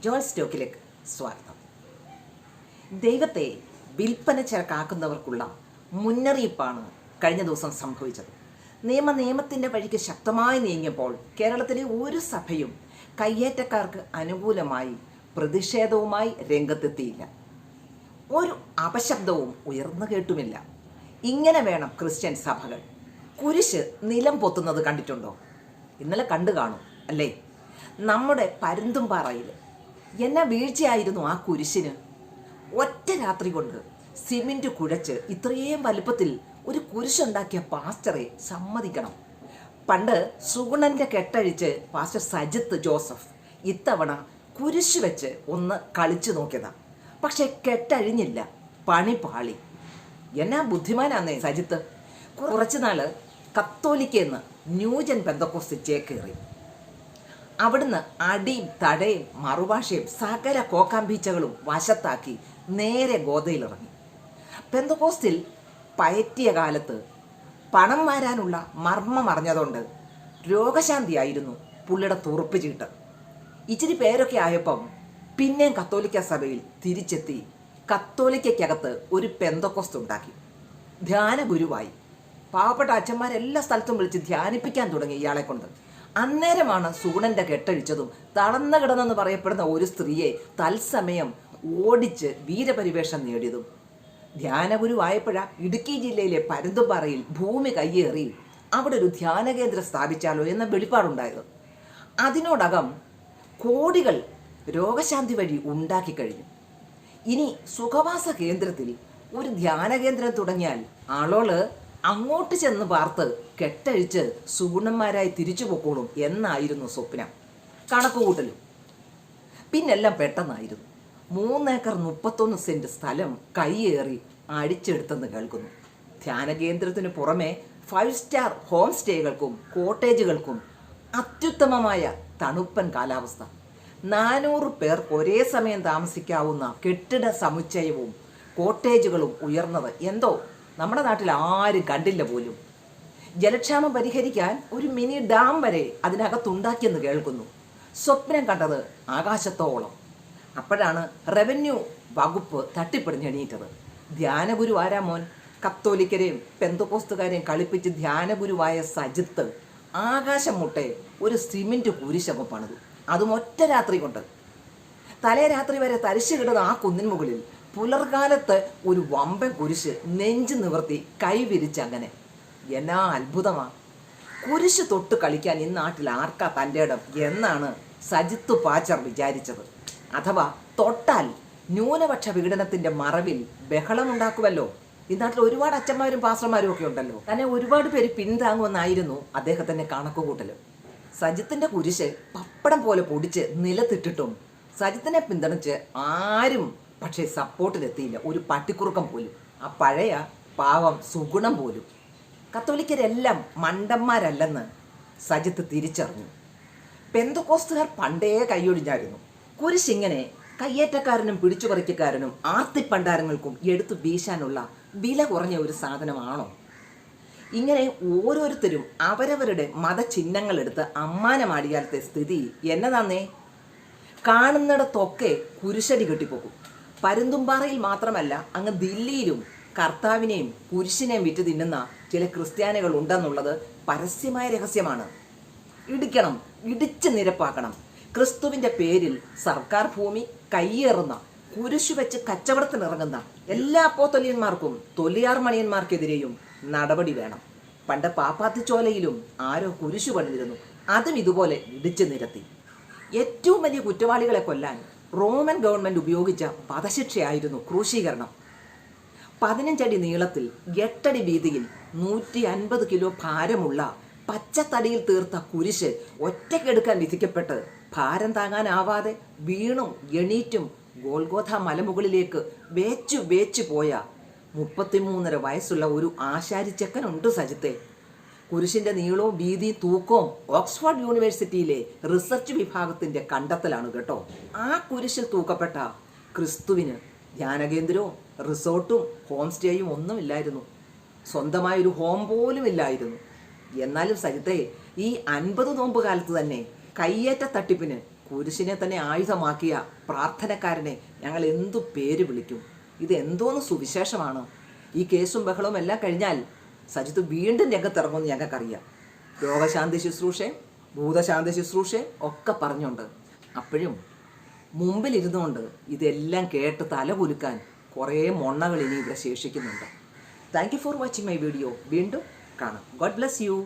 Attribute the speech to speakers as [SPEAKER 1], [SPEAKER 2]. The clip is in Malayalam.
[SPEAKER 1] ജോൾ സ്റ്റോക്കിലേക്ക് സ്വാഗതം. ദൈവത്തെ വിൽപ്പന ചരക്കാക്കുന്നവർക്കുള്ള മുന്നറിയിപ്പാണ് കഴിഞ്ഞ ദിവസം സംഭവിച്ചത്. നിയമ നിയമത്തിന്റെ വഴിക്ക് ശക്തമായി നീങ്ങിയപ്പോൾ കേരളത്തിലെ ഒരു സഭയും കയ്യേറ്റക്കാർക്ക് അനുകൂലമായി പ്രതിഷേധവുമായി രംഗത്തെത്തിയില്ല. ഒരു അപശബ്ദവും ഉയർന്നു കേട്ടുമില്ല. ഇങ്ങനെ വേണം ക്രിസ്ത്യൻ സഭകൾ കുരിശ് നിലം പൊത്തുന്നത് കണ്ടിട്ടുണ്ടോ? ഇന്നലെ കണ്ടു കാണും അല്ലേ? നമ്മുടെ പരുന്തുംപാറയിൽ എന്നാ വീഴ്ചയായിരുന്നു ആ കുരിശിന്? ഒറ്റ രാത്രി കൊണ്ട് സിമെന്റ് കുഴച്ച് ഇത്രയും വലുപ്പത്തിൽ ഒരു കുരിശുണ്ടാക്കിയ പാസ്റ്ററെ സമ്മതിക്കണം. പണ്ട് സുഗുണന്റെ കെട്ടഴിച്ച് പാസ്റ്റർ സജിത്ത് ജോസഫ് ഇത്തവണ കുരിശ് വെച്ച് ഒന്ന് കളിച്ചു നോക്കിയതാ. പക്ഷെ കെട്ടഴിഞ്ഞില്ല. പണി പാളി. എന്നാ ബുദ്ധിമാനാന്നേ സജിത്ത്? കുറച്ചുനാൾ കത്തോലിക്കെന്ന് ന്യൂജൻ ബന്ധക്കോസ് ചേക്കേറി അവിടുന്ന് അടിയും തടയും മറുഭാഷയും സകല കോക്കാമ്പീച്ചകളും വശത്താക്കി നേരെ ഗോതയിലിറങ്ങി പെന്തക്കോസ്റ്റിൽ പയറ്റിയ കാലത്ത് പണം വരാനുള്ള മർമ്മം അറിഞ്ഞതുകൊണ്ട് രോഗശാന്തിയായിരുന്നു പുള്ളിയുടെ തുറപ്പ് ചീട്ട്. ഇച്ചിരി പേരൊക്കെ ആയപ്പം പിന്നെയും കത്തോലിക്ക സഭയിൽ തിരിച്ചെത്തി കത്തോലിക്കകത്ത് ഒരു പെന്തക്കോസ്റ്റ് ഉണ്ടാക്കി. ധ്യാന ഗുരുവായി പാവപ്പെട്ട അച്ഛന്മാരെല്ലാ സ്ഥലത്തും വിളിച്ച് ധ്യാനിപ്പിക്കാൻ തുടങ്ങി ഇയാളെ കൊണ്ട് അന്നേരമാണ് സൂണന്റെ കെട്ടഴിച്ചതും തളർന്നു കിടന്നെന്ന് പറയപ്പെടുന്ന ഒരു സ്ത്രീയെ തത്സമയം ഓടിച്ച് വീരപരിവേഷം നേടിയതും. ധ്യാനഗുരുവായപ്പോഴാ ഇടുക്കി ജില്ലയിലെ പരുന്തുപാറയിൽ ഭൂമി കയ്യേറി അവിടെ ഒരു ധ്യാന കേന്ദ്രം സ്ഥാപിച്ചാലോ എന്ന വെളിപ്പാടുണ്ടായത് അതിനോടകം കോടികൾ രോഗശാന്തി വഴി ഉണ്ടാക്കി കഴിഞ്ഞു. ഇനി സുഖവാസ കേന്ദ്രത്തിൽ ഒരു ധ്യാന കേന്ദ്രം തുടങ്ങിയാൽ ആളോൾ അങ്ങോട്ട് ചെന്ന് പാർത്ത് കെട്ടഴിച്ച് സുഗുണന്മാരായി തിരിച്ചു പൊക്കോളും എന്നായിരുന്നു സ്വപ്നം. കണക്കുകൂട്ടലും. പിന്നെല്ലാം പെട്ടെന്നായിരുന്നു. മൂന്നേക്കർ മുപ്പത്തൊന്ന് സെന്റ് സ്ഥലം കൈയേറി അടിച്ചെടുത്തെന്ന് കേൾക്കുന്നു. ധ്യാന കേന്ദ്രത്തിന് പുറമെ ഫൈവ് സ്റ്റാർ ഹോം സ്റ്റേകൾക്കും കോട്ടേജുകൾക്കും അത്യുത്തമമായ തണുപ്പൻ കാലാവസ്ഥ. നാനൂറ് പേർ ഒരേ സമയം താമസിക്കാവുന്ന കെട്ടിട സമുച്ചയവും കോട്ടേജുകളും ഉയർന്നത് എന്തോ നമ്മുടെ നാട്ടിൽ ആരും കണ്ടില്ല പോലും. ജലക്ഷാമം പരിഹരിക്കാൻ ഒരു മിനി ഡാം വരെ അതിനകത്തുണ്ടാക്കിയെന്ന് കേൾക്കുന്നു. സ്വപ്നം കണ്ടത് ആകാശത്തോളം. അപ്പോഴാണ് റവന്യൂ വകുപ്പ് തട്ടിപ്പിടിഞ്ഞെണീറ്റത്. ധ്യാനഗുരു ആരാ മോൻ. കത്തോലിക്കരെയും പെന്തകോസ്തുകാരെയും കളിപ്പിച്ച് ധ്യാനഗുരുവായ സജിത്ത് ആകാശം മുട്ടെ ഒരു സിമെന്റ് കുരിശങ്ങ് പണിതു. അതും ഒറ്റ രാത്രി കൊണ്ട്. തലേ രാത്രി വരെ തരിശു കിടന്ന ആ കുന്നിൻ മുകളിൽ പുലർകാലത്ത് ഒരു വമ്പൻ കുരിശ് നെഞ്ചു നിവർത്തി കൈ വിരിച്ച് അങ്ങനെ. എന്നാ അത്ഭുതമാ. കുരിശ് തൊട്ട് കളിക്കാൻ ഈ നാട്ടിൽ ആർക്കാ തന്റെ ഇടം എന്നാണ് സജിത്ത് പാച്ചർ വിചാരിച്ചത്. അഥവാ തൊട്ടാൽ ന്യൂനപക്ഷ പീഡനത്തിന്റെ മറവിൽ ബഹളമുണ്ടാക്കുമല്ലോ ഈ നാട്ടിൽ ഒരുപാട് അച്ഛന്മാരും പാസ്റ്റർമാരും ഒക്കെ ഉണ്ടല്ലോ. തന്നെ ഒരുപാട് പേര് പിന്താങ്ങുമെന്നായിരുന്നു അദ്ദേഹത്തിന്റെ കണക്കുകൂട്ടൽ സജിത്തിന്റെ കുരിശ് പപ്പടം പോലെ പൊടിച്ച് നിലത്തിട്ടിട്ടും സജിത്തിനെ പിന്തുണച്ച് ആരും പക്ഷേ സപ്പോർട്ടിലെത്തിയില്ല ഒരു പട്ടിക്കുറുക്കം പോലും. ആ പഴയ പാവം സുഗുണം പോലും. കത്തോലിക്കരെല്ലാം മണ്ടന്മാരല്ലെന്ന് സജിത്ത് തിരിച്ചറിഞ്ഞു. പെന്തക്കോസ്തുകാർ പണ്ടേ കൈയൊഴിഞ്ഞായിരുന്നു. കുരിശിങ്ങനെ കയ്യേറ്റക്കാരനും പിടിച്ചുപറിക്കക്കാരനും ആർത്തിപ്പണ്ടാരങ്ങൾക്കും എടുത്തു വീശാനുള്ള വില കുറഞ്ഞ ഒരു സാധനമാണോ? ഇങ്ങനെ ഓരോരുത്തരും അവരവരുടെ മതചിഹ്നങ്ങൾ എടുത്ത് അമ്മാനമാടിയാലത്തെ സ്ഥിതി എന്നതാന്നേ? കാണുന്നിടത്തൊക്കെ കുരിശടി കെട്ടിപ്പോകും. പരുന്തുംപാറയിൽ മാത്രമല്ല അങ്ങ് ദില്ലിയിലും കർത്താവിനെയും കുരിശിനെയും വിറ്റ് തിന്നുന്ന ചില ക്രിസ്ത്യാനികൾ ഉണ്ടെന്നുള്ളത് പരസ്യമായ രഹസ്യമാണ്. ഇടിക്കണം ഇടിച്ച് നിരപ്പാക്കണം. ക്രിസ്തുവിന്റെ പേരിൽ സർക്കാർ ഭൂമി കയ്യേറുന്ന കുരിശു വെച്ച് കച്ചവടത്തിനിറങ്ങുന്ന എല്ലാ അപ്പോത്തൊലിയന്മാർക്കും തൊലിയാർ മണിയന്മാർക്കെതിരെയും നടപടി വേണം. പണ്ട് പാപ്പാത്തിച്ചോലയിലും ആരോ കുരിശു പണിതിരുന്നു. അതും ഇതുപോലെ ഇടിച്ചു നിരത്തി. ഏറ്റവും വലിയ കുറ്റവാളികളെ കൊല്ലാൻ റോമൻ ഗവൺമെന്റ് ഉപയോഗിച്ച വധശിക്ഷയായിരുന്നു ക്രൂശീകരണം. പതിനഞ്ചടി നീളത്തിൽ എട്ടടി വീതിയിൽ നൂറ്റി അൻപത് കിലോ ഭാരമുള്ള പച്ചത്തടിയിൽ തീർത്ത കുരിശ് ഒറ്റക്കെടുക്കാൻ വിധിക്കപ്പെട്ട് ഭാരം താങ്ങാനാവാതെ വീണും എണീറ്റും ഗോൽഗോഥ മലമുകളിലേക്ക് വേച്ചു വേച്ചു പോയ മുപ്പത്തിമൂന്നര വയസ്സുള്ള ഒരു ആശാരിച്ചക്കനുണ്ട് സജിത്തെ. കുരിശിന്റെ നീളവും വീതിയും തൂക്കവും ഓക്സ്ഫോർഡ് യൂണിവേഴ്സിറ്റിയിലെ റിസർച്ച് വിഭാഗത്തിന്റെ കണ്ടെത്തലാണ് കേട്ടോ. ആ കുരിശിൽ തൂക്കപ്പെട്ട ക്രിസ്തുവിന് ധ്യാനകേന്ദ്രവും റിസോർട്ടും ഹോം സ്റ്റേയും ഒന്നുമില്ലായിരുന്നു. സ്വന്തമായൊരു ഹോം പോലും ഇല്ലായിരുന്നു. എന്നാലും സരിത്തെ ഈ അൻപത് നോമ്പ് കാലത്ത് തന്നെ കയ്യേറ്റ തട്ടിപ്പിന് കുരിശിനെ തന്നെ ആയുധമാക്കിയ പ്രാർത്ഥനക്കാരനെ ഞങ്ങൾ എന്തു പേര് വിളിക്കും? ഇത് എന്തോന്ന് സുവിശേഷമാണ്? ഈ കേസും ബഹളവും എല്ലാം കഴിഞ്ഞാൽ സജിത്ത് വീണ്ടും രംഗത്തിറങ്ങുമെന്ന് ഞങ്ങൾക്കറിയാം. രോഗശാന്തി ശുശ്രൂഷയും ഭൂതശാന്തി ശുശ്രൂഷയും ഒക്കെ പറഞ്ഞുകൊണ്ട് അപ്പോഴും മുമ്പിലിരുന്നുകൊണ്ട് ഇതെല്ലാം കേട്ട് തല കുലുക്കാൻ കുറേ മൊണ്ണകൾ ഇനി ഇവിടെ ശേഷിക്കുന്നുണ്ട്. Thank you for watching my video വീണ്ടും കാണാം. God bless you